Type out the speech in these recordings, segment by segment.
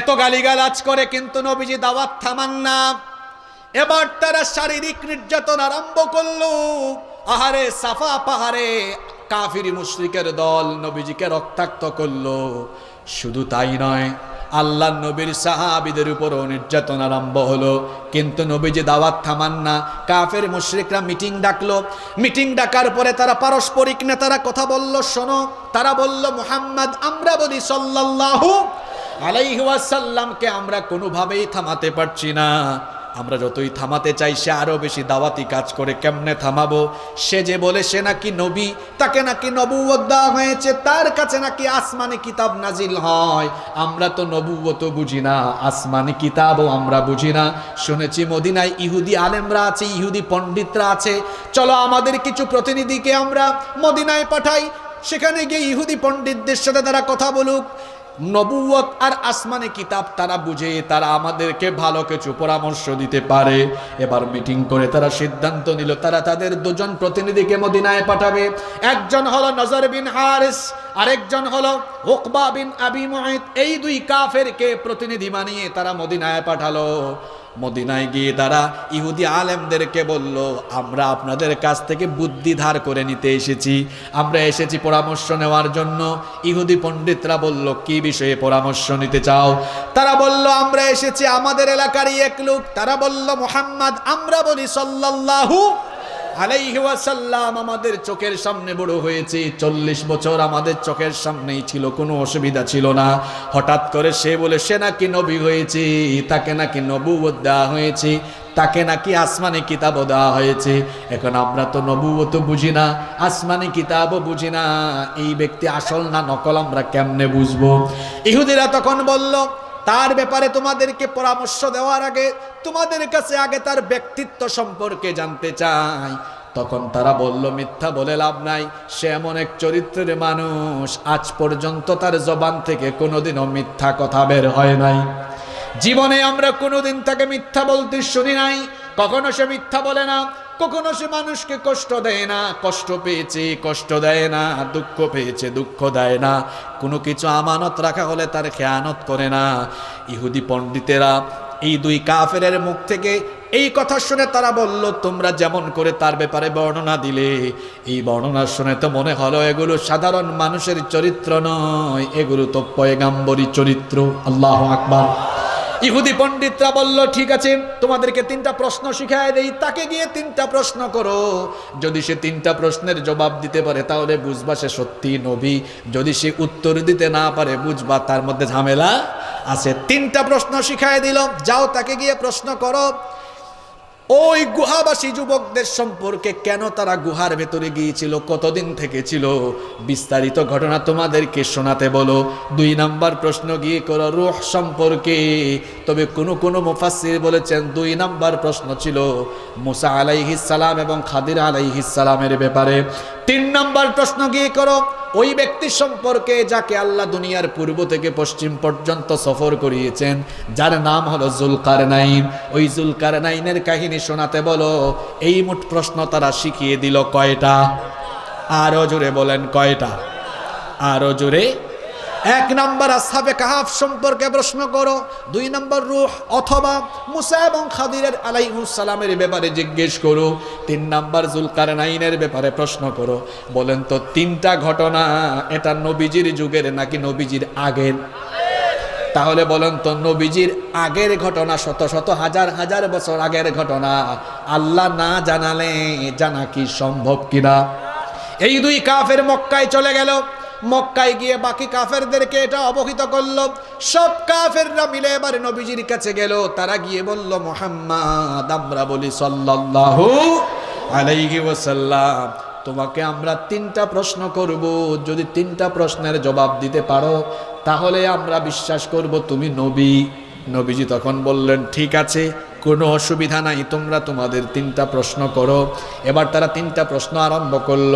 এত গালিগালাজ করে কিন্তু নবীজি দাওয়াত থামান না। এবার তারা শারীরিক নির্যাতন আরম্ভ করল। আহারে সাফা পাহাড়ে কাফিরি মুশরিকের দল নবীজিকে রক্তাক্ত করল। শুধু তাই নয়, আল্লাহ নবীর সাহাবিদের উপরও নির্যাতন আরম্ভ হলো। কিন্তু নবীজি দাওয়াত থামান না। কাফের মুশরিকরা মিটিং ডাকলো। মিটিং ডাকার পরে তারা পারস্পরিক নেতারা কথা বলল, শোনো। তারা বলল, মুহাম্মদ আমরা বলি সাল্লাল্লাহু আলাইহি ওয়াসাল্লামকে আমরা কোনোভাবেই থামাতে পারছি না। আমরা যতই থামাতে চাই, সে আরও বেশি দাওয়াতি কাজ করে কেমনে থামাবো? সে যে বলে সে নাকি নবী, তাকে নাকি নবুয়ত দেওয়া হয়েছে, তার কাছে নাকি আসমানি কিতাব নাজিল হয়। আমরা তো নবুয়ত বুঝি না, আসমানি কিতাবও আমরা বুঝি না। শুনেছি মদিনায় ইহুদি আলেমরা আছে, ইহুদি পণ্ডিতরা আছে। চলো আমাদের কিছু প্রতিনিধিকে আমরা মদিনায় পাঠাই, সেখানে গিয়ে ইহুদি পণ্ডিতদের সাথে তারা কথা বলুক। নবুয়ত আর আসমানে কিতাব তারা বুঝে, তারা আমাদেরকে ভালো কিছু পরামর্শ দিতে পারে। এবার মিটিং করে তারা সিদ্ধান্ত নিল, তারা তাদের দুজন প্রতিনিধিকে মদিনায় পাঠাবে। একজন হলো নজর বিন হারিস আরেকজন হলো উকবা বিন আবি মুহিত এই দুই কাফেরকে প্রতিনিধি বানিয়ে তারা মদিনায় পাঠালো। মদিনায় গিয়ে তারা ইহুদি আলেমদেরকে বলল, আমরা আপনাদের কাছ থেকে বুদ্ধি ধার করে নিতে এসেছি। আমরা এসেছি পরামর্শ নেওয়ার জন্য। ইহুদি পণ্ডিতরা বলল, কি বিষয়ে পরামর্শ নিতে চাও? তারা বলল, আমরা এসেছি আমাদের এলাকারই এক লোক। তারা বলল, মোহাম্মদ, আমরা বলি সাল্লাল্লাহু আলাইহি ওয়াসাল্লাম আমাদের চোখের সামনে বড় হয়েছে। চল্লিশ বছর আমাদের চোখের সামনেই ছিল, কোনো অসুবিধা ছিল না। হঠাৎ করে সে বলে, সে নাকি নবী হয়েছে, তাকে নাকি নবুয়ত দেওয়া হয়েছে, তাকে নাকি আসমানি কিতাবও দেওয়া হয়েছে। এখন আমরা তো নবুয়ত বুঝি না, আসমানি কিতাবও বুঝি না। এই ব্যক্তি আসল না নকল, আমরা কেমনে বুঝব? ইহুদিরা তখন বলল তার ব্যাপারে তোমাদেরকে পরামর্শ দেওয়ার আগে তোমাদের কাছে আগে তার ব্যক্তিত্ব সম্পর্কে জানতে চাই। তখন তারা বলল, মিথ্যা বলে লাভ নাই। সে এমন এক চরিত্রের মানুষ। আজ পর্যন্ত তার জবান থেকে কোনোদিনও মিথ্যা কথা বের হয় নাই। জীবনে আমরা কোনোদিন তাকে মিথ্যা বলতে শুনি নাই। কখনো সে মিথ্যা বলে না। কখনো সে মানুষকে কষ্ট দেয় না, কষ্ট পেয়েছে, কষ্ট দেয় না, দুঃখ পেয়েছে, দুঃখ দেয় না। কোনো কিছু আমানত রাখা হলে তার খেয়ানত করে না। ইহুদি পণ্ডিতেরা এই দুই কাফেরের মুখ থেকে এই কথা শুনে তারা বলল, তোমরা যেমন করে তার ব্যাপারে বর্ণনা দিলে, এই বর্ণনা শুনে তো মনে হলো এগুলো সাধারণ মানুষের চরিত্র নয়। এগুলো তো পয়গাম্বরী চরিত্র। আল্লাহ আকবার। ইহুদি পণ্ডিতরা বলল, ঠিক আছে, তোমাদেরকে তিনটা প্রশ্ন শিখায় দেই। তাকে গিয়ে তিনটা প্রশ্ন করো। যদি সে তিনটা প্রশ্নের জবাব দিতে পারে, তাহলে বুঝবা সে সত্যি নবী। যদি সে উত্তর দিতে না পারে, বুঝবা তার মধ্যে ঝামেলা আছে। তিনটা প্রশ্ন শিখায় দিল। যাও তাকে গিয়ে প্রশ্ন করো। ওই গুহাবাসী যুবকদের সম্পর্কে কেন তারা গুহার ভেতরে গিয়েছিল? কতদিন থেকে ছিল? বিস্তারিত ঘটনা তোমাদেরকে শোনাতে বলো। দুই নাম্বার প্রশ্ন গিয়ে করো, রুহ সম্পর্কে। তবে কোনো কোনো মুফাসির বলেছেন, দুই নাম্বার প্রশ্ন ছিল মুসা আলাইহিস সালাম এবং খাদির আলাইহিস সালামের ব্যাপারে। তিন নাম্বার প্রশ্ন গিয়ে করো ওই ব্যক্তি সম্পর্কে যাকে আল্লাহ দুনিয়ার পূর্ব থেকে পশ্চিম পর্যন্ত সফর করিয়েছেন, যার নাম হলো জুলকার নাইন ওই জুলকার নাইনের কাহিনী শোনাতে বলো, এই মোট প্রশ্ন তারা শিখিয়ে দিল কয়টা? আরও জোরে বলেন কয়টা? আরও জোরে এক নম্বর আসহাবে কাহাফ সম্পর্কে প্রশ্ন করো, দুই নম্বর রুহ অথবা মুসা এবং খাদিরের আলাইহুসালামের ব্যাপারে জিজ্ঞেস করো, তিন নম্বর জুলকার নাইনের ব্যাপারে প্রশ্ন করো। বলেন তো, তিনটা ঘটনা এটা নবীজির যুগের নাকি নবীজির আগের? তাহলে বলেন তো, নবীজির আগের ঘটনা শত শত হাজার হাজার বছর আগের ঘটনা। আল্লাহ না জানালে জানা কি সম্ভব কিনা? এই দুই কাফের মক্কায় চলে গেল। মক্কায় গিয়ে বাকি কাফেরদেরকে এটা অবহিত করল। সব কাফেররা মিলে এবার নবীজির কাছে গেল। তারা গিয়ে বলল, মোহাম্মদ, আমরা বলি সাল্লাল্লাহু আলাইহি ওয়াসাল্লাম। তোমাকে আমরা তিনটা প্রশ্ন করব। যদি তিনটা প্রশ্নের জবাব দিতে পারো, তাহলে আমরা বিশ্বাস করব তুমি নবী। নবীজি তখন বললেন, ঠিক আছে কোনো অসুবিধা নাই, তোমরা তোমাদের তিনটা প্রশ্ন করো। এবার তারা তিনটা প্রশ্ন আরম্ভ করল।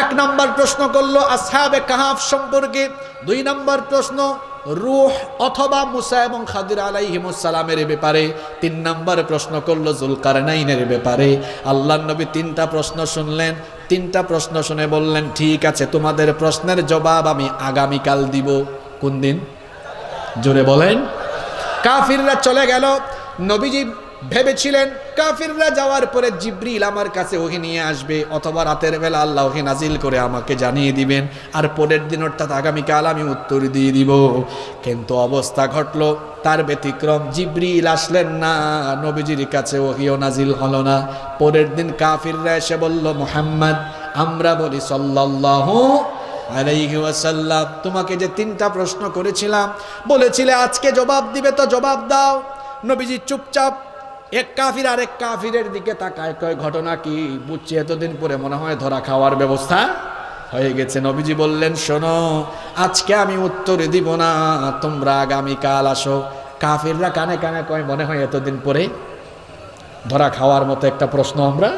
এক নম্বর প্রশ্ন করল, আসহাবে কাহাফ সম্পর্কে। দুই নম্বর প্রশ্ন, রুহ অথবা মুসা এবং খাদির আলাইহিমুসালামের ব্যাপারে। তিন নম্বর প্রশ্ন করল, জুলকারনাইনের ব্যাপারে। আল্লাহ নবী তিনটা প্রশ্ন শুনলেন, তিনটা প্রশ্ন শুনে বললেন, ঠিক আছে, তোমাদের প্রশ্নের জবাব আমি আগামীকাল দিব। কোন দিন? জোরে বলেন। কাফিররা চলে গেল, নবীজি ভেবেছিলেন কাফিররা যাওয়ার পরে জিব্রিল আমার কাছে ওহি নিয়ে আসবে, অথবা রাতের বেলা আল্লাহ ওহি নাজিল করে আমাকে জানিয়ে দিবেন, আর পরের দিন অর্থাৎ আগামীকাল আমি উত্তর দিয়ে দিব। কিন্তু অবস্থা ঘটলো, তার ব্যতিক্রম জিব্রিল আসলেন না, নবীজির কাছে ওহিও নাজিল হলো না। পরের দিন কাফিররা এসে বলল, মোহাম্মদ, আমরা বলি ওয়াসাল্লাম। তোমাকে যে তিনটা প্রশ্ন করেছিলাম, বলেছিলে আজকে জবাব দিবে তো জবাব দাও। নবীজি চুপচাপ এক কাফির আরেক কাফিরের দিকে তাকায়, কয়, ঘটনা কি? বুঝছি, এতদিন পরে মনে হয় ধরা খাওয়ার ব্যবস্থা হয়ে গেছে। নবীজি বললেন, শোনো, আজকে আমি উত্তর দিব না, তোমরা আগামীকাল আসো। কাফিররা কানে কানে কয়, মনে হয় এতদিন পরে ধরা খাওয়ার মতো একটা প্রশ্ন আমরা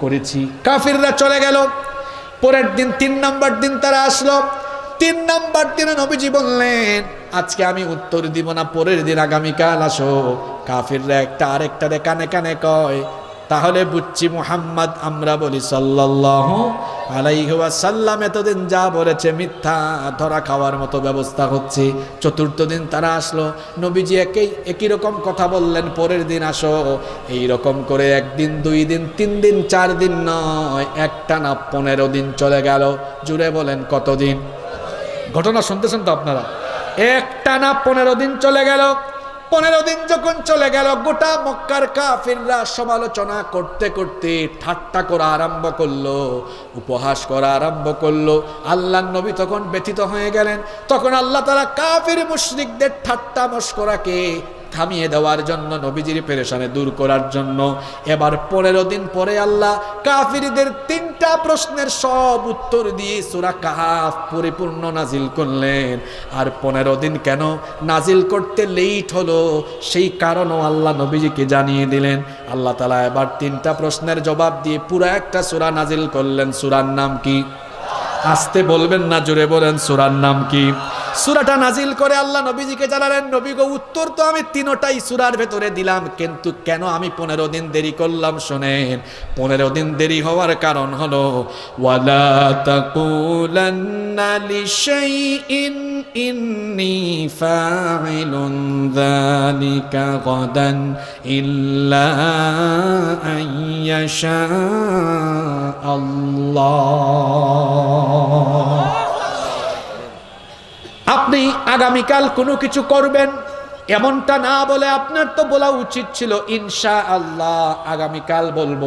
করেছি। কাফিররা চলে গেল। পরের দিন তিন নাম্বার দিন তারা আসলো। তিন নাম্বার দিনে নবীজি বললেন আজকে আমি উত্তর দিব না, পরের দিন আগামীকাল আসো। কাফিররা একটা আরেকটারে কানে কানে কয়, তাহলে বুঝছি মুহাম্মদ, আমরা বলি সাল্লাল্লাহু আলাইহি ওয়াসাল্লাম এতদিন যা বলেছে মিথ্যা, ধরা খাওয়ার মতো ব্যবস্থা হচ্ছে। চতুর্থ দিন তারা আসলো, নবীজি একই একই রকম কথা বললেন, পরের দিন আসো। এই রকম করে একদিন, দুই দিন, তিন দিন, চার দিন নয়, একটা না পনেরো দিন চলে গেল। জুড়ে বলেন কতদিন? ঘটনা শুনতেছেন তো আপনারা? একটা না পনেরো দিন চলে গেল। পনেরো দিন যখন চলে গেল, গোটা মক্কার কাফিররা সমালোচনা করতে করতে ঠাট্টা করা আরম্ভ করল, উপহাস করা আরম্ভ করল। আল্লাহ নবী তখন ব্যথিত হয়ে গেলেন। তখন আল্লাহ তারা কাফির মুশরিকদের ঠাট্টা মস্করাকে থামিয়ে দেওয়ার জন্য, নবীজির পেরেশানে দূর করার জন্য। এবার পনেরো দিন পরে আল্লাহ কাফিরদের তিনটা প্রশ্নের সব উত্তর দিয়ে সুরা কাহাফ পরিপূর্ণ নাজিল করলেন। আর পনেরো দিন কেন? নাজিল করতে লেট হলো। সেই কারণও আল্লাহ নবীজিকে জানিয়ে দিলেন। আল্লাহ তালা এবার তিনটা প্রশ্নের জবাব দিয়ে পুরো একটা সুরা নাজিল করলেন। সুরার নাম কি? আসতে বলবেন না, জোরে বলেন, সুরার নাম কি? সুরাটা নাজিল করে আল্লাহ নবীজিকে জানালেন, নবী গো, উত্তর তো আমি তিনোটাই সুরার ভেতরে দিলাম, কিন্তু কেন আমি পনেরো দিন দেরি করলাম, শোনেন? পনেরো দিন দেরি হওয়ার কারণ হলো, ওয়ালা ইল্লা আল্লাহ। আপনি আগামীকাল কোনো কিছু করবেন? এমনটা না বলে আপনার তো বলা উচিত ছিল ইনশা আল্লাহ আগামীকাল বলব।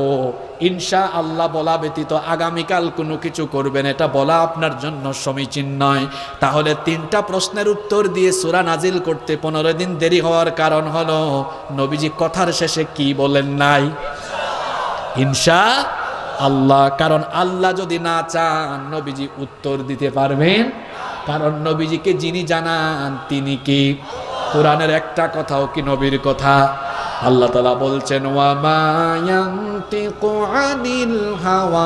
ইনশা আল্লাহ বলা ব্যতীত আগামীকাল কোনো কিছু করবেন, এটা বলা আপনার জন্য সমীচীন নয়। তাহলে তিনটা প্রশ্নের উত্তর দিয়ে সুরা নাজিল করতে পনেরো দিন দেরি হওয়ার কারণ হলো, নবীজি কথার শেষে কি বলেন নাই? ইনশা আল্লাহ কারণ আল্লাহ যদি না চান, নবীজি উত্তর দিতে পারবেন। কারণ নবীজিকে যিনি জানান, তিনি কি? কোরআনের একটা কথাও কি নবীর কথা? আল্লাহ তালা বলছেন হাওয়া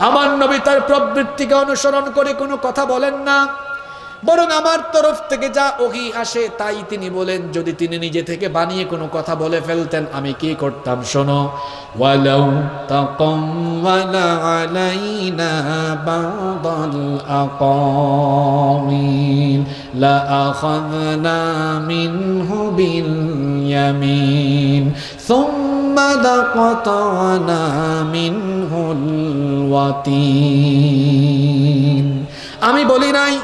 আমার নবী তার প্রবৃত্তিকে অনুসরণ করে কোনো কথা বলেন না। বরং আমার তরফ থেকে যা ওহি আসে তাই তিনি বলেন, যদি তিনি নিজে থেকে বানিয়ে কোনো কথা বলে ফেলতেন, আমি কি করতাম? শোনো আমি বলি নাই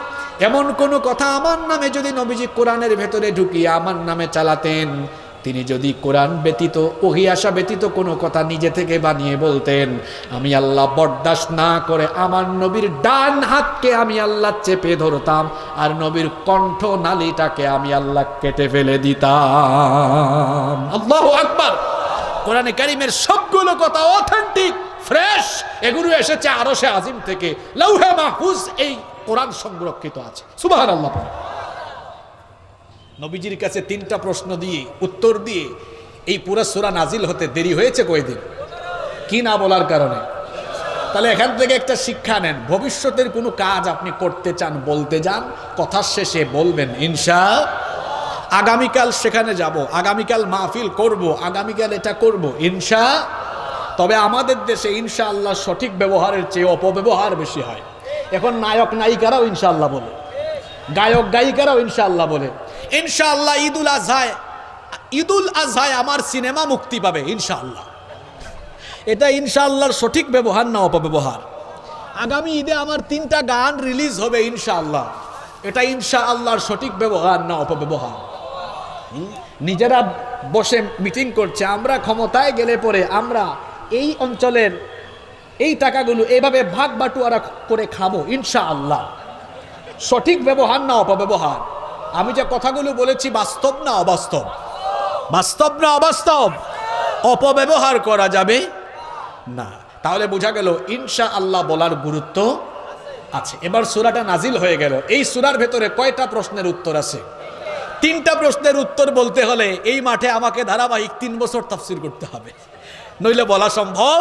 এমন কোনো কথা আমার নামে যদি নবীজি কোরআনের ভেতরে ঢুকিয়ে আমার নামে চালাতেন, তিনি যদি কোরআন ব্যতীত, ওহি আসা ব্যতীত কোনো কথা নিজে থেকে বানিয়ে বলতেন, আমি আল্লাহ বরদাস্ত না করে আমার নবীর ডান হাতকে আমি আল্লাহ চেপে ধরতাম, আর নবীর কণ্ঠ নালীটাকে আমি আল্লাহ কেটে ফেলে দিতাম। আল্লাহ আকবার! কোরআনে কারিমের সবগুলো কথা অথেন্টিক ফ্রেশ এগুলো এসেছে আরও সে আজিম থেকে। লৌহে মাহফুজ এই কোরআন সংরক্ষিত আছে। সুবাহ আল্লাহ নবীজির কাছে তিনটা প্রশ্ন দিয়ে, উত্তর দিয়ে এই পুরা সুরা নাজিল হতে দেরি হয়েছে কয়দিন? কি না বলার কারণে? তাহলে এখান থেকে একটা শিক্ষা নেন। ভবিষ্যতের কোনো কাজ আপনি করতে চান, বলতে যান কথার শেষে বলবেন, ইনশা আগামীকাল সেখানে যাব, আগামীকাল মাহফিল করব, আগামীকাল এটা করব, ইনশা তবে আমাদের দেশে ইনশাআল্লাহ সঠিক ব্যবহারের চেয়ে অপব্যবহার বেশি হয়। এখন নায়ক নায়িকারাও ইনশাল্লাহ বলে। গায়ক গায়িকারাও ইনশাল্লাহ বলে। ইনশাআল্লাহ ঈদুল আজহায় ঈদুল আজহায় আমার সিনেমা মুক্তি পাবে ইনশাল্লাহ এটা ইনশাআল্লাহর সঠিক ব্যবহার না অপব্যবহার। আগামী ঈদে আমার তিনটা গান রিলিজ হবে ইনশাআল্লাহ। এটা ইনশাআল্লাহর সঠিক ব্যবহার না অপব্যবহার। নিজেরা বসে মিটিং করছে, আমরা ক্ষমতায় গেলে পরে আমরা এই অঞ্চলের এই টাকাগুলো এভাবে ভাগ বাটুয়ারা করে খাব, ইনশাআল্লাহ। সঠিক ব্যবহার না অপব্যবহার? আমি যে কথাগুলো বলেছি বাস্তব না অবাস্তব? বাস্তব না অবাস্তব? অপব্যবহার করা যাবে না। তাহলে বোঝা গেল ইনশা আল্লাহ বলার গুরুত্ব আছে। এবার সুরাটা নাজিল হয়ে গেল। এই সুরার ভেতরে কয়টা প্রশ্নের উত্তর আছে? তিনটা প্রশ্নের উত্তর বলতে হলে এই মাঠে আমাকে ধারাবাহিক তিন বছর তাফসির করতে হবে। নইলে বলা সম্ভব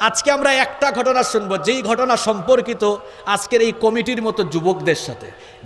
আজকে আমরা একটা ঘটনা শুনব। যেই ঘটনা সম্পর্কিত আজকের এই কমিটির মতো যুবকদের সাথে।